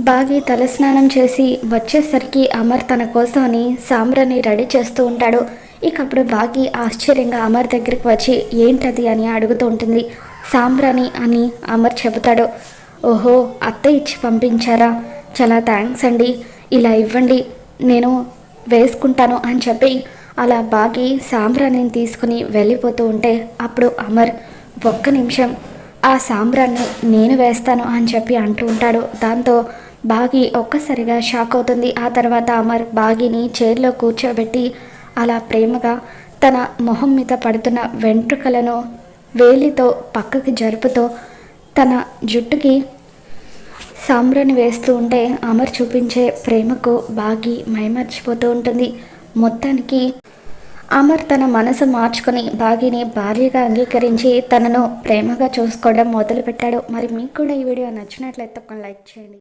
బాగి తలస్నానం చేసి వచ్చేసరికి అమర్ తన కోసం అని సాంబ్రాన్ని రెడీ చేస్తూ ఉంటాడు. ఇక అప్పుడు బాగి ఆశ్చర్యంగా అమర్ దగ్గరికి వచ్చి ఏంటది? అని అడుగుతూ ఉంటుంది. సాంబ్రాణి అని అమర్ చెబుతాడు. ఓహో అత్త ఇచ్చి పంపించారా? చాలా థ్యాంక్స్ అండి. ఇలా ఇవ్వండి. నేను వేసుకుంటాను అని చెప్పి అలా బాగి సాంబ్రాణిని తీసుకుని వెళ్ళిపోతూ ఉంటే అప్పుడు అమర్ ఒక్క నిమిషం. ఆ సాంబ్రాన్ని నేను వేస్తాను అని చెప్పి అంటూ ఉంటాడు. దాంతో బాగి ఒక్కసారిగా షాక్ అవుతుంది. ఆ తర్వాత అమర్ బాగిని చైర్లో కూర్చోబెట్టి అలా ప్రేమగా తన మొహం మీద పడుతున్న వెంట్రుకలను వేలితో పక్కకి జరుపుతూ తన జుట్టుకి సాంబ్రాన్ని వేస్తూ ఉంటే అమర్ చూపించే ప్రేమకు బాగి మైమర్చిపోతూ ఉంటుంది. మొత్తానికి అమర్ తన మనసు మార్చుకొని బాగిని భార్యగా అంగీకరించి తనను ప్రేమగా చూసుకోవడం మొదలుపెట్టాడు. మరి మీకు కూడా ఈ వీడియో నచ్చినట్లయితే ఒక లైక్ చేయండి.